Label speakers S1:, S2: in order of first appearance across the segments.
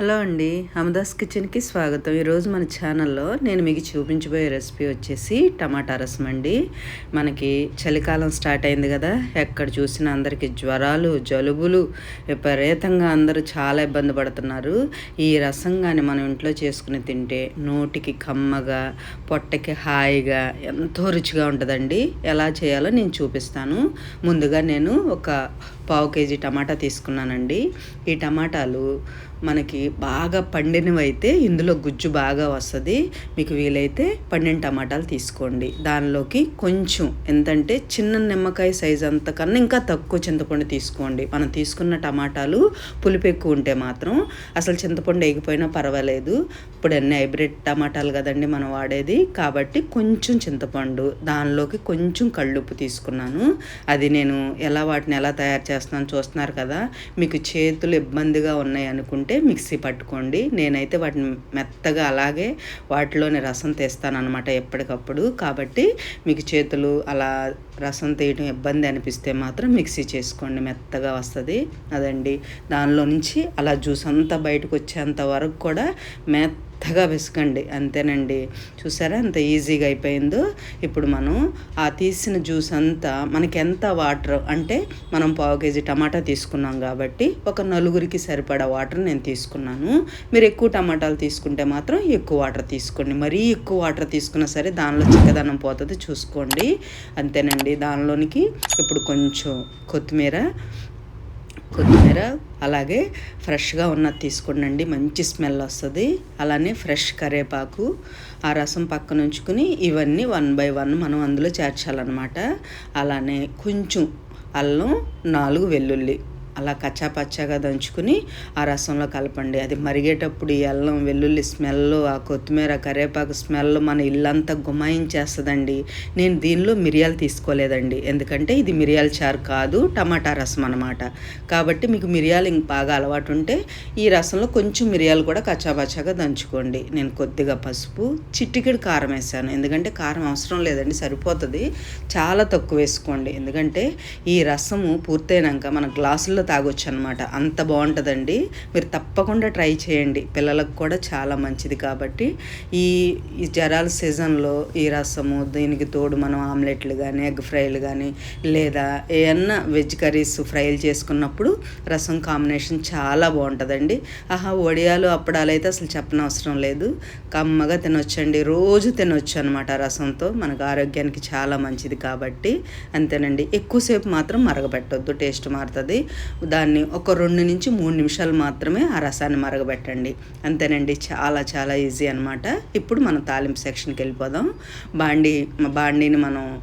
S1: Hello అండి అమదాస్ కిచెన్కి స్వాగతం. ఈరోజు మన ఛానల్లో నేను మీకు చూపించబోయే రెసిపీ వచ్చేసి టమాటా రసం అండి. మనకి చలికాలం స్టార్ట్ అయింది కదా ఎక్కడ చూసినా అందరికీ జ్వరాలు జలుబులు విపరీతంగా అందరూ చాలా ఇబ్బంది పడుతున్నారు. ఈ రసం కానీ మనం ఇంట్లో చేసుకుని తింటే నోటికి కమ్మగా పొట్టకి హాయిగా ఎంతో రుచిగా ఉంటుందండి. ఎలా చేయాలో నేను చూపిస్తాను. ముందుగా నేను ఒక పావు కేజీ టమాటా తీసుకున్నానండి. ఈ టమాటాలు మనకి బాగా పండినవి అయితే ఇందులో గుజ్జు బాగా వస్తుంది. మీకు వీలైతే పండిన టమాటాలు తీసుకోండి. దానిలోకి కొంచెం ఎంతంటే చిన్న నిమ్మకాయ సైజ్ అంతకన్నా ఇంకా తక్కువ చింతపండు తీసుకోండి. మనం తీసుకున్న టమాటాలు పులుపు ఎక్కువ ఉంటే మాత్రం అసలు చింతపండు వేగిపోయినా పర్వాలేదు. ఇప్పుడు అన్ని హైబ్రిడ్ టమాటాలు కదండి మనం వాడేది. కాబట్టి కొంచెం చింతపండు దానిలోకి కొంచెం కళ్ళుప్పు తీసుకున్నాను. అది నేను ఎలా వాటిని ఎలా తయారు చేస్తాను చేస్తున్నాను చూస్తున్నారు కదా. మీకు చేతులు ఇబ్బందిగా ఉన్నాయి అనుకుంటే మిక్సీ పట్టుకోండి. నేనైతే వాటిని మెత్తగా అలాగే వాటిలోని రసం తీస్తాను అనమాట ఎప్పటికప్పుడు. కాబట్టి మీకు చేతులు అలా రసం తీయడం ఇబ్బంది అనిపిస్తే మాత్రం మిక్సీ చేసుకోండి. మెత్తగా వస్తుంది. అదండి. దానిలో నుంచి అలా జ్యూస్ అంతా బయటకు వచ్చేంత వరకు కూడా మెత్త మెత్తగా విసకండి. అంతేనండి. చూసారా ఎంత ఈజీగా అయిపోయిందో? ఇప్పుడు మనం ఆ తీసిన జ్యూస్ అంతా మనకి ఎంత వాటర్ అంటే మనం పావు కేజీ టమాటా తీసుకున్నాం కాబట్టి ఒక నలుగురికి సరిపడా వాటర్ నేను తీసుకున్నాను. మీరు ఎక్కువ టమాటాలు తీసుకుంటే మాత్రం ఎక్కువ వాటర్ తీసుకోండి. మరీ ఎక్కువ వాటర్ తీసుకున్నా సరే దానిలో చిక్కదనం పోతుంది చూసుకోండి. అంతేనండి. దానిలోనికి ఇప్పుడు కొంచెం కొత్తిమీర కొత్తిమీర అలాగే ఫ్రెష్గా ఉన్నది తీసుకోండి మంచి స్మెల్ వస్తుంది. అలానే ఫ్రెష్ కరేపాకు ఆ రసం పక్కన ఉంచుకుని ఇవన్నీ వన్ బై వన్ మనం అందులో చేర్చాలన్నమాట. అలానే కొంచెం అల్లం నాలుగు వెల్లుల్లి అలా కచ్చాపచ్చాగా దంచుకుని ఆ రసంలో కలపండి. అది మరిగేటప్పుడు ఈ అల్లం వెల్లుల్లి స్మెల్ ఆ కొత్తిమీర కరివేపాకు స్మెల్ మన ఇల్లంతా గుమాయించేస్తుందండి. నేను దీనిలో మిరియాలు తీసుకోలేదండి. ఎందుకంటే ఇది మిరియాల చారు కాదు టమాటా రసం అనమాట కాబట్టి మీకు మిరియాలు ఇంక బాగా అలవాటు ఉంటే ఈ రసంలో కొంచెం మిరియాలు కూడా కచ్చాపచ్చాగా దంచుకోండి. నేను కొద్దిగా పసుపు చిట్టికిడి కారం వేసాను. ఎందుకంటే కారం అవసరం లేదండి సరిపోతుంది. చాలా తక్కువ వేసుకోండి. ఎందుకంటే ఈ రసము పూర్తయినాక మన గ్లాసులో గ్లాసుల్లో తాగొచ్చు అనమాట అంత బాగుంటుందండి మీరు తప్పకుండా ట్రై చేయండి. పిల్లలకు కూడా చాలా మంచిది కాబట్టి. ఈ ఈ జ్వరాల సీజన్లో ఈ రసము దీనికి తోడు మనం ఆమ్లెట్లు కానీ ఎగ్ ఫ్రైలు కానీ లేదా ఏమన్నా వెజ్ కర్రీస్ ఫ్రైలు చేసుకున్నప్పుడు రసం కాంబినేషన్ చాలా బాగుంటుందండి ఆహా వడియాలు అప్పడాలు అయితే అసలు చెప్పనవసరం లేదు. కమ్మగా తినొచ్చండి. రోజు తినొచ్చు అనమాట రసంతో. మనకు ఆరోగ్యానికి చాలా మంచిది కాబట్టి. అంతేనండి. ఎక్కువసేపు మాత్రం మరగబెట్టొద్దు. టేస్ట్ మారుతుంది. దాన్ని ఒక రెండు నుంచి మూడు నిమిషాలు మాత్రమే ఆ రసాన్ని మరగబెట్టండి. అంతేనండి చాలా చాలా ఈజీ అనమాట ఇప్పుడు మనం తాలింపు సెక్షన్కి వెళ్ళిపోదాం. బాండీ బాండీని మనం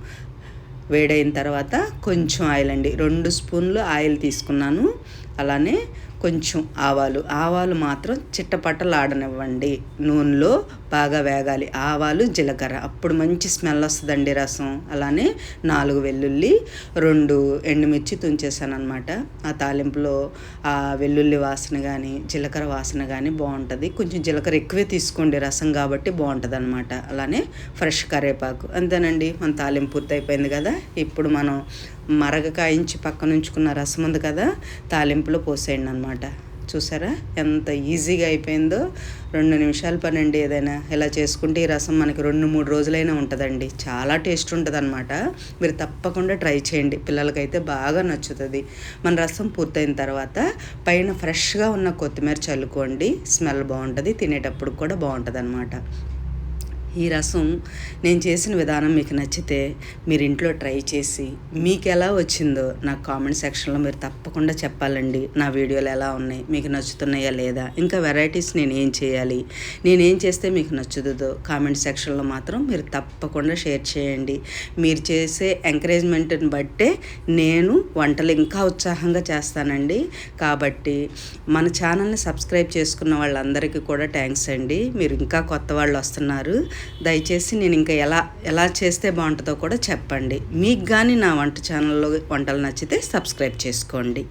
S1: వేడైన తర్వాత కొంచెం ఆయిల్ అండి. రెండు స్పూన్లు ఆయిల్ తీసుకున్నాను. అలానే కొంచెం ఆవాలు. ఆవాలు మాత్రం చిట్టపట్టలాడనివ్వండి. నూనెలో బాగా వేగాలి. ఆవాలు జీలకర్ర. అప్పుడు మంచి స్మెల్ వస్తుందండి రసం. అలానే నాలుగు వెల్లుల్లి రెండు ఎండుమిర్చి తుంచేసాను అనమాట ఆ తాలింపులో ఆ వెల్లుల్లి వాసన కానీ జీలకర్ర వాసన కానీ బాగుంటుంది కొంచెం జీలకర్ర ఎక్కువే తీసుకోండి రసం కాబట్టి బాగుంటుంది అనమాట అలానే ఫ్రెష్ కరేపాకు. అంతేనండి. మన తాలింపు పూర్తయిపోయింది కదా. ఇప్పుడు మనం మరగ కాయించి పక్కన ఉంచుకున్న రసం ఉంది కదా తాలింపులో పోసేయండి అనమాట చూసారా? ఎంత ఈజీగా అయిపోయిందో. రెండు నిమిషాలు పని అండి ఏదైనా. ఇలా చేసుకుంటే ఈ రసం మనకి రెండు మూడు రోజులైనా ఉంటుందండి. చాలా టేస్ట్ ఉంటుంది అనమాట మీరు తప్పకుండా ట్రై చేయండి. పిల్లలకైతే బాగా నచ్చుతుంది. మన రసం పూర్తయిన తర్వాత పైన ఫ్రెష్గా ఉన్న కొత్తిమీర చల్లుకోండి. స్మెల్ బాగుంటుంది. తినేటప్పుడు కూడా బాగుంటుంది అనమాట ఈ రసం నేను చేసిన విధానం మీకు నచ్చితే మీరు ఇంట్లో ట్రై చేసి మీకు ఎలా వచ్చిందో నాకు కామెంట్ సెక్షన్లో మీరు తప్పకుండా చెప్పాలండి. నా వీడియోలు ఎలా ఉన్నాయి? మీకు నచ్చుతున్నాయా లేదా? ఇంకా వెరైటీస్ నేను ఏం చేయాలి? నేనేం చేస్తే మీకు నచ్చుతుందో కామెంట్ సెక్షన్లో మాత్రం మీరు తప్పకుండా షేర్ చేయండి. మీరు చేసే ఎంకరేజ్మెంట్ని బట్టే నేను వంటలు ఇంకా ఉత్సాహంగా చేస్తానండి. కాబట్టి మన ఛానల్ని సబ్స్క్రైబ్ చేసుకున్న వాళ్ళందరికీ కూడా థ్యాంక్స్ అండి. మీరు ఇంకా కొత్త వాళ్ళు వస్తున్నారు. దయచేసి నేను ఇంకా ఎలా ఎలా చేస్తే బాగుంటుందో కూడా చెప్పండి. మీకు కానీ నా వంట ఛానల్లో వంటలు నచ్చితే సబ్స్క్రైబ్ చేసుకోండి.